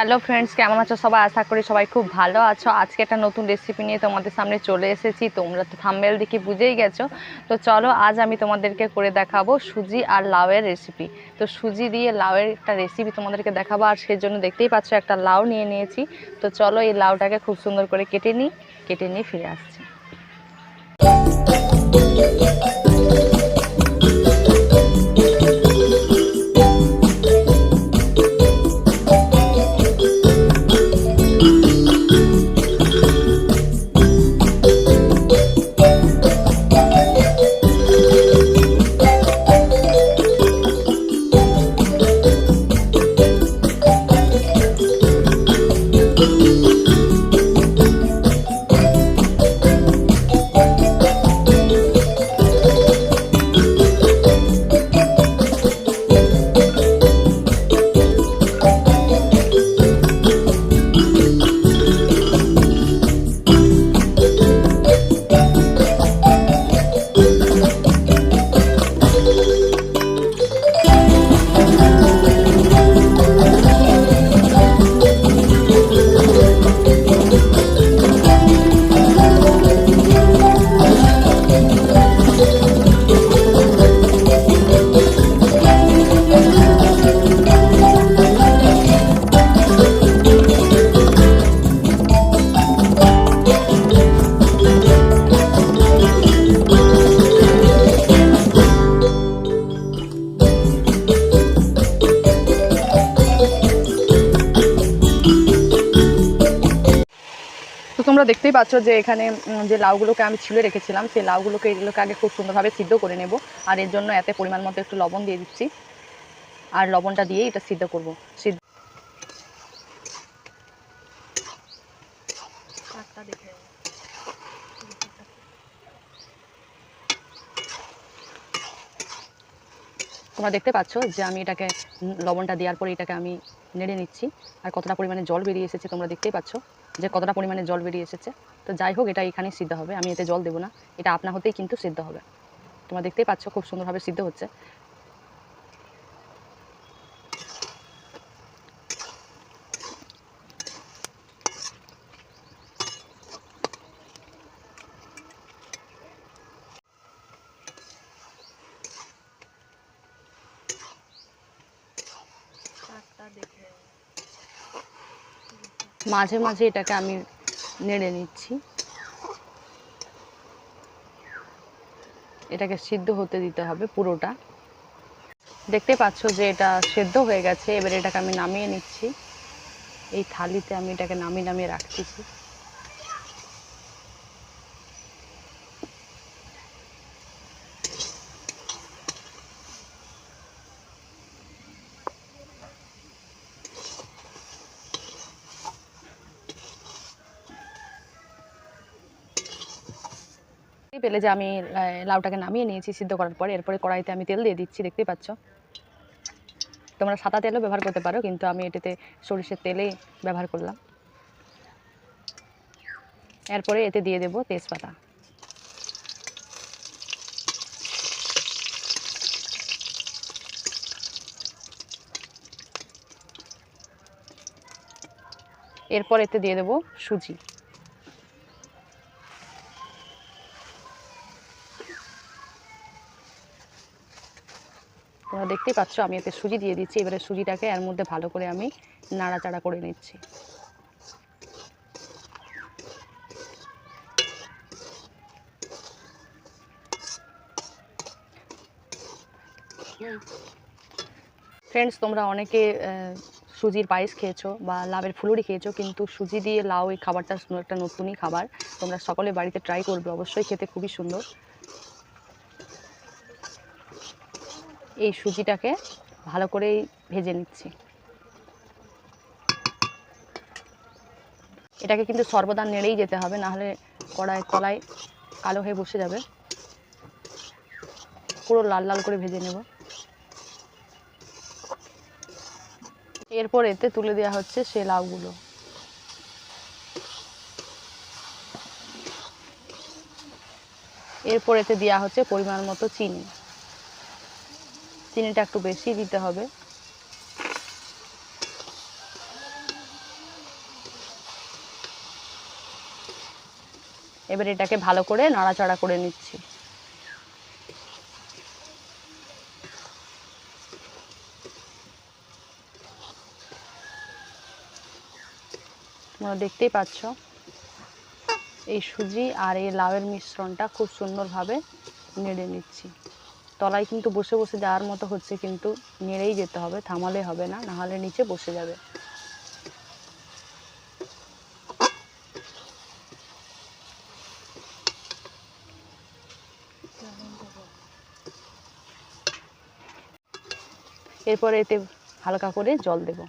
Hello friends কেমন আছো? সবাই আশা করি সবাই খুব ভালো আছো। আজকে একটা নতুন রেসিপি নিয়ে তোমাদের সামনে চলে এসেছি। তোমরা তো থাম্বেল দেখে বুঝেই গেছো। তো চলো, আজ আমি তোমাদেরকে করে দেখাবো সুজি আর লাউয়ের রেসিপি তো সুজি দিয়ে লাউয়ের একটা রেসিপি তোমাদেরকে দেখাবো। আর সেজন্য দেখতেই পাচ্ছ, একটা লাউ নিয়ে নিয়েছি। তো চলো, এই লাউটাকে খুব সুন্দর করে কেটে নিই, কেটে নিয়ে ফিরে আসছি। তোমরা দেখতেই পাচ্ছ যে এখানে যে লাউগুলোকে আমি ছিলে রেখেছিলাম, সেই লাউগুলোকে এগুলোকে আগে খুব সুন্দরভাবে সিদ্ধ করে নেব। আর এর জন্য এতে পরিমাণ মতো একটু লবণ দিয়ে দিচ্ছি। আর লবণটা দিয়ে এটা সিদ্ধ করব। সিদ্ধ তোমরা দেখতে পাচ্ছ যে আমি এটাকে লবণটা দেওয়ার পরে এটাকে আমি নেড়ে নিচ্ছি। আর কতটা পরিমাণে জল বেরিয়ে এসেছে তোমরা দেখতেই পাচ্ছ। যে কতটা পরিমাণে জল বেরিয়ে এসেছে। তো যাই হোক, এটা এখানেই সিদ্ধ হবে। আমি এতে জল দেবো না। এটা আপনা হতেই কিন্তু সিদ্ধ হবে। তোমরা দেখতেই পাচ্ছ, খুব সুন্দরভাবে সিদ্ধ হচ্ছে। মাঝে মাঝে এটাকে আমি নেড়ে নিচ্ছি। এটাকে সিদ্ধ হতে দিতে হবে পুরোটা। দেখতে পাচ্ছ যে এটা সেদ্ধ হয়ে গেছে, এবার এটাকে আমি নামিয়ে নিচ্ছি। এই থালিতে আমি এটাকে নামিয়ে নামিয়ে রাখতেছি। পেলে যে আমি লাউটাকে নামিয়ে নিয়েছি সিদ্ধ করার পরে। এরপরে কড়াইতে আমি তেল দিয়ে দিচ্ছি, দেখতেই পাচ্ছ? তোমরা সাদা তেলও ব্যবহার করতে পারো, কিন্তু আমি এটাতে সরিষার তেলেই ব্যবহার করলাম। এরপরে এতে দিয়ে দেব তেজপাতা। এরপর এতে দিয়ে দেব সুজি। তোমরা দেখতেই পাচ্ছ, আমি এতে সুজি দিয়ে দিচ্ছি। এবারে সুজিটাকে এর মধ্যে ভালো করে আমি নাড়াচাড়া করে নিচ্ছি। ফ্রেন্ডস তোমরা অনেকে সুজির পায়েস খেয়েছো বা লাভের ফুলুরি খেয়েছো, কিন্তু সুজি দিয়ে লাউ এই খাবারটা একটা নতুনই খাবার। তোমরা সকলে বাড়িতে ট্রাই করবে, অবশ্যই খেতে খুবই সুন্দর। এই সুজিটাকে ভালো করেই ভেজে নিচ্ছি। এটাকে কিন্তু সর্বদা নেড়েই যেতে হবে, নাহলে কড়াই তলায় কালো হয়ে বসে যাবে। পুরো লাল লাল করে ভেজে নেব। এরপর এতে তুলে দেওয়া হচ্ছে সে লাউগুলো। এরপর এতে দেওয়া হচ্ছে পরিমাণ মতো চিনি। চিনিটা একটু বেশি দিতে হবে। এবার এটাকে ভালো করে নাড়াচাড়া করে নিচ্ছি। তোমরা দেখতেই পাচ্ছ, এই সুজি আর এই লাউয়ের মিশ্রণটা খুব সুন্দরভাবে নেড়ে নিচ্ছি। তলায় কিন্তু বসে বসে যাওয়ার মতো হচ্ছে কিন্তু নেড়েই যেতে হবে, থামালে হবে না, নাহলে নিচে বসে যাবে। এরপরে এতে হালকা করে জল দেব।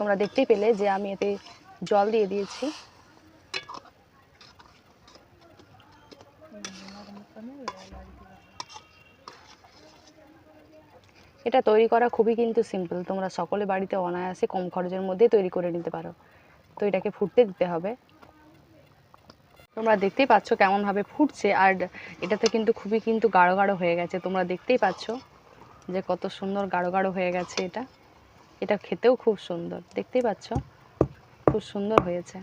তোমরা দেখতেই পেলে যে আমি এতে জল দিয়ে দিয়েছি। এটা তৈরি করা খুবই কিন্তু সিম্পল তোমরা সকলে বাড়িতে অনায়াসে কম খরচের মধ্যে তৈরি করে নিতে পারো। তো এটাকে ফুটতে দিতে হবে। তোমরা দেখতেই পাচ্ছ কেমনভাবে ফুটছে আর এটাতে কিন্তু খুবই কিন্তু গাঢ় গাঢ় হয়ে গেছে। তোমরা দেখতেই পাচ্ছ যে কত সুন্দর গাঢ় গাঢ় হয়ে গেছে এটা। এটা খেতেও খুব সুন্দর। দেখতেই পাচ্ছ? খুব সুন্দর হয়েছে।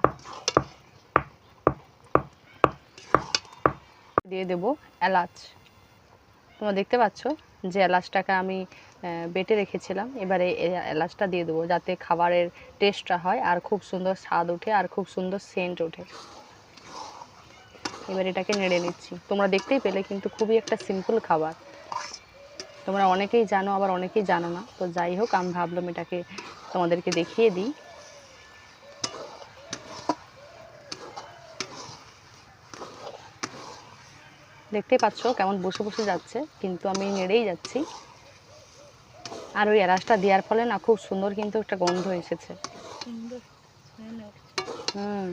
দিয়ে দেব এলাচ। তোমরা দেখতে পাচ্ছ যে এলাচটাকে আমি বেটে রেখেছিলাম। এবারে এলাচটা দিয়ে দেবো যাতে খাবারের টেস্টটা হয় আর খুব সুন্দর স্বাদ ওঠে আর খুব সুন্দর সেন্ট ওঠে। এবার এটাকে নেড়ে নিচ্ছি। তোমরা দেখতেই পেলে কিন্তু খুবই একটা সিম্পল খাবার। তোমরা অনেকেই জানো আবার অনেকেই জানো না। তো যাই হোক আমি ভাবলাম এটাকে তোমাদেরকে দেখিয়ে দিই। দেখতে পাচ্ছ কেমন বসে বসে যাচ্ছে কিন্তু আমি নেড়েই যাচ্ছি। আর ওই এলাচটা দেওয়ার ফলে না খুব সুন্দর কিন্তু একটা গন্ধ এসেছে। হুম।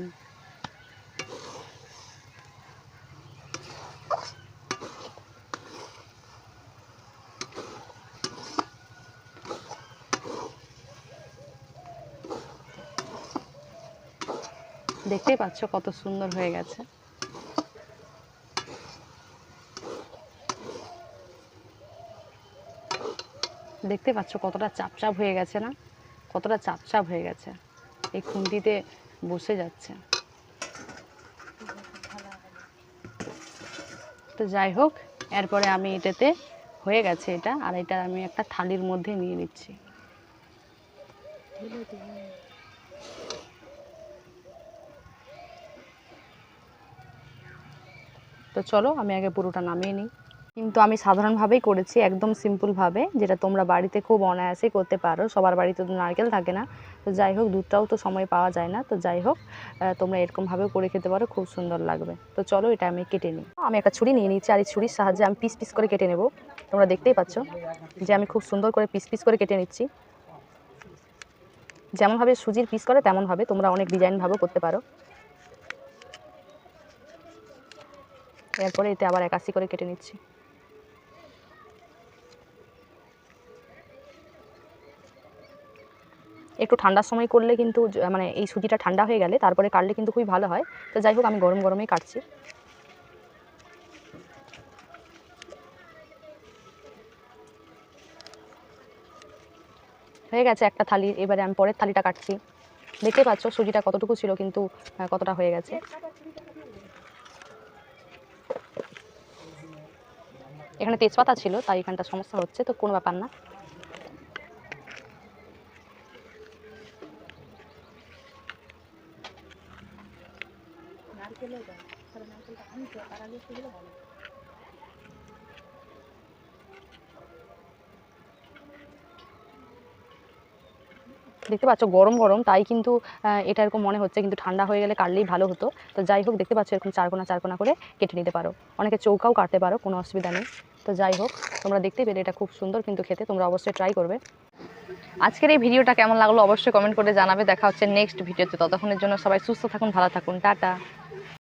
দেখতেই পাচ্ছ কত সুন্দর হয়ে গেছে। দেখতে পাচ্ছ কতটা চাপচাপ হয়ে গেছে না? কতটা চাপচাপ হয়ে গেছে। এই খুন্তিতে বসে যাচ্ছে। তো যাই হোক, এরপরে আমি এটাতে হয়ে গেছে এটা, আর এটা আমি একটা থালির মধ্যে নিয়ে নিচ্ছি। তো চলো, আমি আগে পুরোটা নামিয়ে নিই। কিন্তু আমি সাধারণভাবেই করেছি, একদম সিম্পলভাবে, যেটা তোমরা বাড়িতে খুব অনায়াসেই করতে পারো। সবার বাড়িতে তো নারকেল থাকে না। তো যাই হোক, দুধটাও তো সময় পাওয়া যায় না। তো যাই হোক তোমরা এরকমভাবেও করে খেতে পারো, খুব সুন্দর লাগবে। তো চলো, এটা আমি কেটে নিই। আমি একটা ছুরি নিয়ে নিচ্ছি, আর এই ছুরির সাহায্যে আমি পিস পিস করে কেটে নেব। তোমরা দেখতেই পাচ্ছ যে আমি খুব সুন্দর করে পিস পিস করে কেটে নিচ্ছি। যেমনভাবে সুজির পিস করে, তেমনভাবে তোমরা অনেক ডিজাইনভাবেও করতে পারো। এরপরে এতে আবার একাশি করে কেটে নিচ্ছি। একটু ঠান্ডার সময় করলে কিন্তু মানে এই সুজিটা ঠান্ডা হয়ে গেলে তারপরে কাটলে কিন্তু খুবই ভালো হয়। তো যাই হোক, আমি গরম গরমেই কাটছি। হয়ে গেছে একটা থালি, এবারে আমি পরের থালিটা কাটছি। দেখতে পাচ্ছ সুজিটা কতটুকু ছিল, কিন্তু কতটা হয়ে গেছে। এখানে তেজপাতা ছিল তাই এখানটা সমস্যা হচ্ছে তো কোনো ব্যাপার না। দেখতে পাচ্ছ গরম গরম, তাই কিন্তু এটা এরকম মনে হচ্ছে, কিন্তু ঠান্ডা হয়ে গেলে কাটলেই ভালো হতো। তো যাই হোক, দেখতে পাচ্ছ এরকম চারকোনা চারকোনা করে কেটে নিতে পারো। অনেকে চৌকাও কাটতে পারো, কোনো অসুবিধা নেই। তো যাই হোক, তোমরা দেখতে পেলে এটা খুব সুন্দর কিন্তু খেতে, তোমরা অবশ্যই ট্রাই করবে। আজকের এই ভিডিওটা কেমন লাগল অবশ্যই কমেন্ট করে জানাবে। দেখা হচ্ছে নেক্সট ভিডিওতে। ততক্ষণের জন্য সবাই সুস্থ থাকুন, ভালো থাকুন। টাটা।